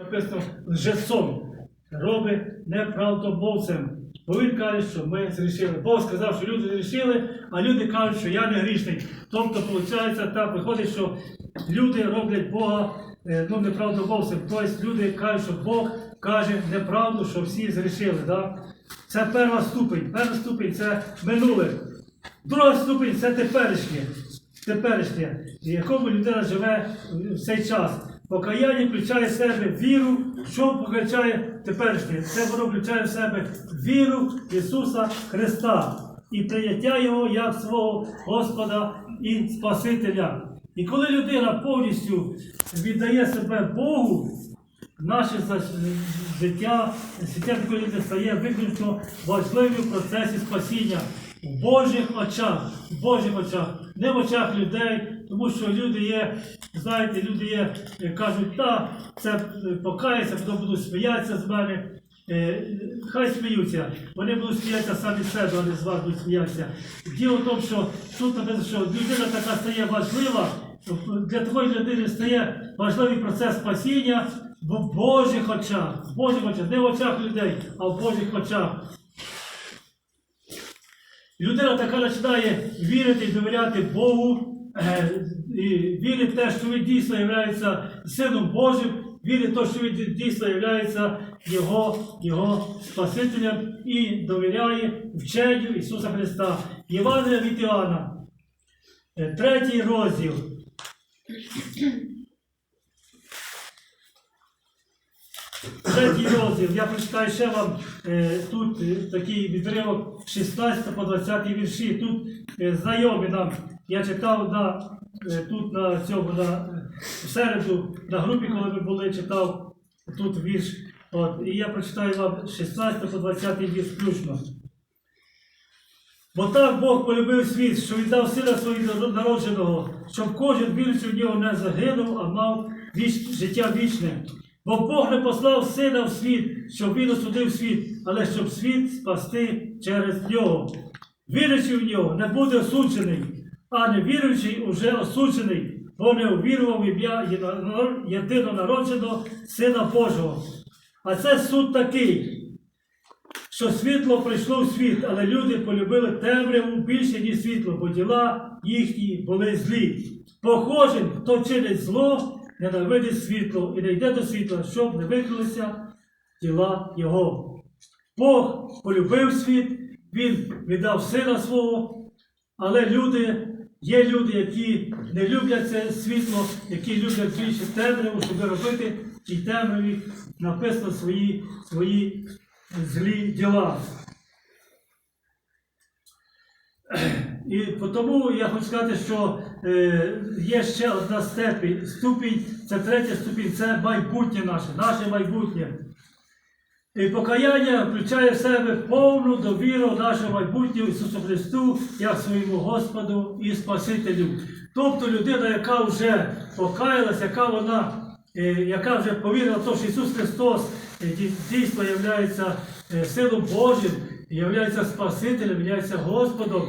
Написано лжецом, робить неправдомовцем. Бо він каже, що ми зрішили. Бог сказав, що люди зрішили, а люди кажуть, що я не грішний. Тобто, виходить, так виходить, що люди роблять Бога е, ну, неправдомовцем. Тобто люди кажуть, що Бог каже неправду, що всі зрішили. Да? Це перша ступень. Перша ступень це минуле. Друга ступень це теперішнє. Теперішнє, в якому людина живе в цей час. Покаяння включає в себе віру, що включає теперішнє. Це воно включає в себе віру Ісуса Христа і прийняття Його як свого Господа і Спасителя. І коли людина повністю віддає себе Богу, наше життя, життя такої людини стає виключно важливим в процесі спасіння в Божих очах, в Божих очах, не в очах людей, тому що люди є, знаєте, люди є, е, кажуть, та це е, покається, потім будуть сміятися з мене. Е, Хай сміються, вони будуть сміятися самі себе, а не з вас будуть сміятися. Діло в тому, що тут написано, що людина така стає важлива, для такої людини стає важливий процес спасіння в Божих очах. В Божих очах, не в очах людей, а в Божих очах. Людина така починає вірити і довіряти Богу, е, вірить те, що він дійсно є Сином Божим, вірить те, що він дійсно є Його, Його Спасителем і довіряє вченню Ісуса Христа. Євангелія від Іоанна, е, третій розділ. Третій розділ. Я прочитаю ще вам е, тут е, такий відривок 16 по 20 вірші. Тут е, знайомі нам. Я читав на, е, тут на цьому на, е, середу на групі, коли ми були, читав тут вірш. От, і я прочитаю вам 16 по 20 вірш включно. Бо так Бог полюбив світ, що віддав сина свого народженого, щоб кожен віруючи в нього не загинув, а мав віч, життя вічне. Бо Бог не послав сина в світ, щоб він осудив світ, але щоб світ спасти через нього. Віруючи в нього, не буде осуджений, а не віруючий уже осуджений, бо не увірував ім'я єдино- єдинонародженого Сина Божого. А це суд такий, що світло прийшло в світ, але люди полюбили темряву більше, ніж світло, бо діла їхні були злі. Бо кожен, хто чинить зло, ненавидить світло і не йде до світла, щоб не викрилися діла його. Бог полюбив світ, Він віддав сина свого, але люди, є люди, які не люблять це світло, які люблять більше темряву, щоб робити в тій темряві написано свої, свої злі діла. І тому я хочу сказати, що є ще одна степінь, ступінь, це третя ступінь, це майбутнє наше, наше майбутнє. І покаяння включає в себе повну довіру нашого майбутнього Ісусу Христу як своєму Господу і Спасителю. Тобто людина, яка вже покаялась, яка вона, е, яка вже повірила в те, що Ісус Христос е, дійсно є Сином Божим, є Спасителем, є Господом,